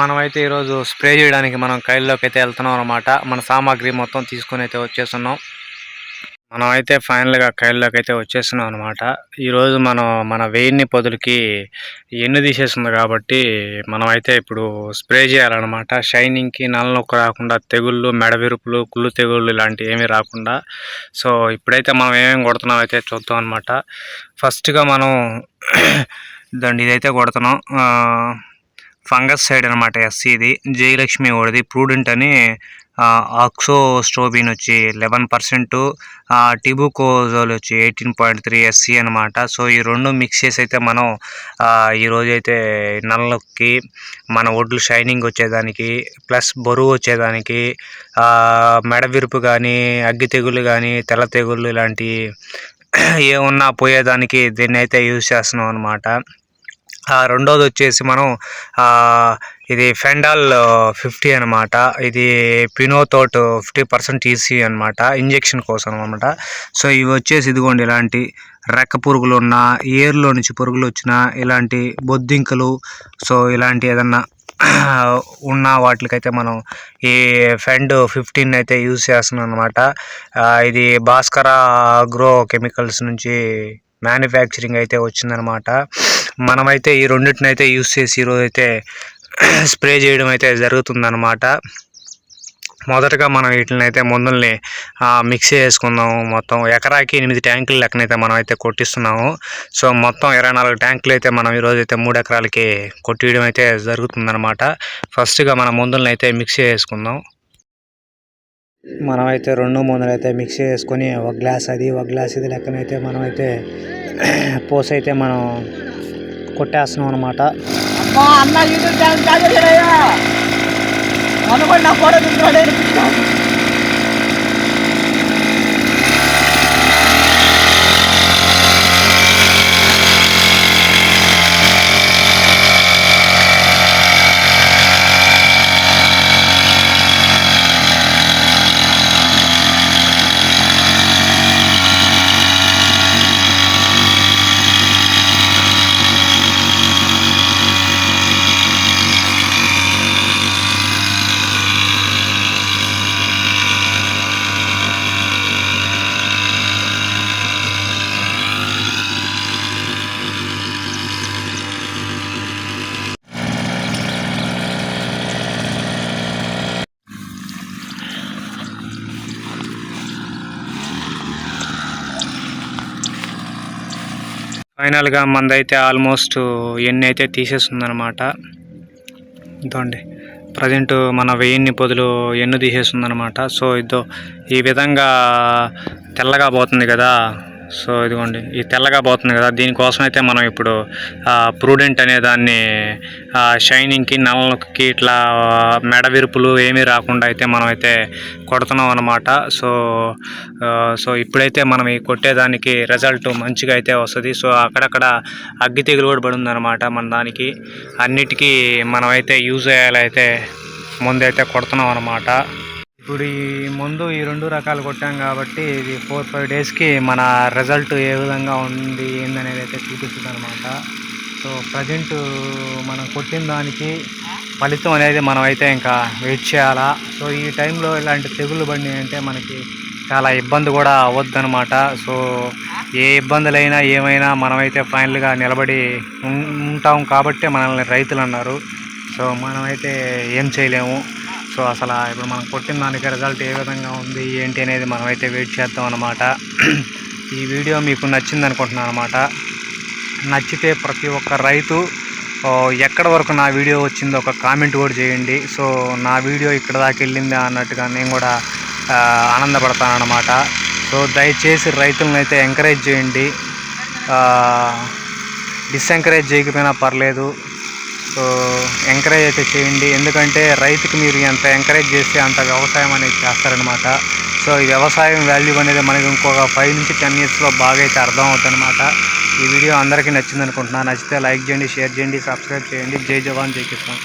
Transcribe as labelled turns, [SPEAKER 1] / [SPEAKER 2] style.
[SPEAKER 1] మనమైతే ఈరోజు స్ప్రే చేయడానికి మనం కైల్లోకి అయితే వెళ్తున్నాం అనమాట మన సామాగ్రి మొత్తం తీసుకొని అయితే వచ్చేస్తున్నాం. మనం అయితే ఫైనల్గా కైల్లోకి అయితే వచ్చేస్తున్నాం అనమాట ఈరోజు మనం మన వెయిన్ని పొదులకి ఎన్ను తీసేస్తుంది కాబట్టి మనం అయితే ఇప్పుడు స్ప్రే చేయాలన్నమాట. షైనింగ్కి నల్లనొక్క రాకుండా తెగుళ్ళు మెడవిరుపులు కుళ్ళు తెగుళ్ళు ఇలాంటివి ఏమీ రాకుండా. సో ఇప్పుడైతే మనం ఏమేమి కొడుతున్నాం అయితే చూద్దాం అనమాట ఫస్ట్గా మనం దండి ఇదైతే కొడుతున్నాం. ఫంగస్ సైడ్ అనమాట ఎస్సీ ఇది. జయలక్ష్మి ఓడిది. ప్రూడెంట్ అని ఆక్సో స్ట్రోబిన్ వచ్చి లెవెన్ పర్సెంట్ టిబుకోజోల్ వచ్చి ఎయిటీన్ పాయింట్ త్రీ ఎస్సీ అనమాట సో ఈ రెండు మిక్స్ చేసి అయితే మనం ఈరోజైతే అయితే నల్లకి మన ఒడ్లు షైనింగ్ వచ్చేదానికి ప్లస్ బరువు వచ్చేదానికి మెడ విరుపు కానీ అగ్గి తెగులు కానీ తెల్ల తెగుళ్ళు ఇలాంటి ఏమున్నా పోయేదానికి దీన్ని అయితే యూజ్ చేస్తున్నాం అనమాట రెండోది వచ్చేసి మనం ఇది ఫెండాల్ ఫిఫ్టీ అనమాట ఇది పినోతోట్ ఫిఫ్టీ పర్సెంట్ ఈసీ అనమాట ఇంజెక్షన్ కోసం అనమాట సో ఇవి వచ్చేసి ఇదిగోండి ఇలాంటి రెక్క పురుగులు ఉన్న ఏర్లో నుంచి పురుగులు వచ్చిన ఇలాంటి బొద్దింకలు సో ఇలాంటి ఏదన్నా ఉన్న వాటికైతే మనం ఈ ఫెండ్ ఫిఫ్టీన్ అయితే యూజ్ చేస్తున్నాం అనమాట ఇది భాస్కర అగ్రో కెమికల్స్ నుంచి మ్యానుఫ్యాక్చరింగ్ అయితే వచ్చిందనమాట మనమైతే ఈ రెండింటినైతే యూస్ చేసి ఈరోజు అయితే స్ప్రే చేయడం అయితే జరుగుతుందన్నమాట. మొదటగా మనం వీటిని అయితే మందుల్ని మిక్స్ చేసుకుందాము. మొత్తం ఎకరాకి ఎనిమిది ట్యాంకులు లెక్కనైతే మనం అయితే కొట్టిస్తున్నాము. సో మొత్తం ఇరవై నాలుగు ట్యాంకులు అయితే మనం ఈరోజు అయితే మూడు ఎకరాలకి కొట్టియడం అయితే జరుగుతుందన్నమాట. ఫస్ట్గా మన మందుల్ని అయితే మిక్స్ చేసుకుందాం. మనమైతే రెండు మందులు అయితే మిక్స్ చేసుకొని ఒక గ్లాస్ అది ఒక గ్లాస్ ఇది లెక్కనైతే మనమైతే పోసి అయితే మనం కొట్టేస్తున్నాం అనమాట
[SPEAKER 2] అమ్మా అన్న
[SPEAKER 1] ఫైనల్గా మందైతే ఆల్మోస్ట్ ఎన్ని అయితే తీసేస్తుందన్నమాట. ఇదండి ప్రజెంట్ మన వెయ్యిన్ని పొదులు ఎన్ను తీసేస్తుందన్నమాట. సో ఇదో ఈ విధంగా తెల్లగా పోతుంది కదా. సో ఇదిగోండి ఈ తెల్లగా పోతుంది కదా దీనికోసం అయితే మనం ఇప్పుడు ప్రూడెంట్ అనే దాన్ని షైనింగ్కి నల్లకి ఇట్లా మెడ విరుపులు ఏమీ రాకుండా అయితే మనం అయితే కొడుతున్నాం అనమాట సో సో ఇప్పుడైతే మనం ఈ కొట్టేదానికి రిజల్ట్ మంచిగా అయితే వస్తుంది. సో అక్కడక్కడ అగ్గి తెగులు కూడా పడి మన దానికి. అన్నిటికీ మనమైతే యూజ్ చేయాలైతే ముందైతే కొడుతున్నాం అనమాట ఇప్పుడు ఈ ముందు ఈ రెండు రకాలు కొట్టాం కాబట్టి ఇది ఫోర్ ఫైవ్ డేస్కి మన రిజల్ట్ ఏ విధంగా ఉంది ఏందనేది అయితే చూపిస్తుంది అనమాట సో ప్రజెంట్ మనం కొట్టిన దానికి ఫలితం అనేది మనం అయితే ఇంకా వెయిట్ చేయాలా. సో ఈ టైంలో ఇలాంటి తెగులు బండి అంటే మనకి చాలా ఇబ్బంది కూడా అవ్వద్దనమాట సో ఏ ఇబ్బందులైనా ఏమైనా మనమైతే ఫైనల్గా నిలబడి ఉంటాం కాబట్టే మనల్ని రైతులు అన్నారు. సో మనమైతే ఏం చేయలేము. సో అసలు ఇప్పుడు మనం కొట్టిన దానికి రిజల్ట్ ఏ విధంగా ఉంది ఏంటి అనేది మనమైతే వెయిట్ చేద్దాం అనమాట ఈ వీడియో మీకు నచ్చింది అనుకుంటున్నాను అనమాట నచ్చితే ప్రతి ఒక్క రైతు ఎక్కడ వరకు నా వీడియో వచ్చిందో ఒక కామెంట్ కూడా చేయండి. సో నా వీడియో ఇక్కడ దాకా వెళ్ళిందా అన్నట్టుగా నేను కూడా ఆనందపడతానమాట సో దయచేసి రైతులను అయితే ఎంకరేజ్ చేయండి. డిస్ఎంకరేజ్ చేయకపోయినా పర్లేదు. సో ఎంకరేజ్ అయితే చేయండి. ఎందుకంటే రైతుకి మీరు ఎంత ఎంకరేజ్ చేస్తే అంత వ్యవసాయం అనేది చేస్తారనమాట సో ఈ వ్యవసాయం వాల్యూ అనేది మనకి ఇంకొక ఫైవ్ నుంచి టెన్ ఇయర్స్లో బాగా అయితే అర్థం అవుతుందన్నమాట. ఈ వీడియో అందరికీ నచ్చింది అనుకుంటున్నాను నచ్చితే లైక్ చేయండి షేర్ చేయండి సబ్స్క్రైబ్ చేయండి. జై జవాన్ జై కిసాన్.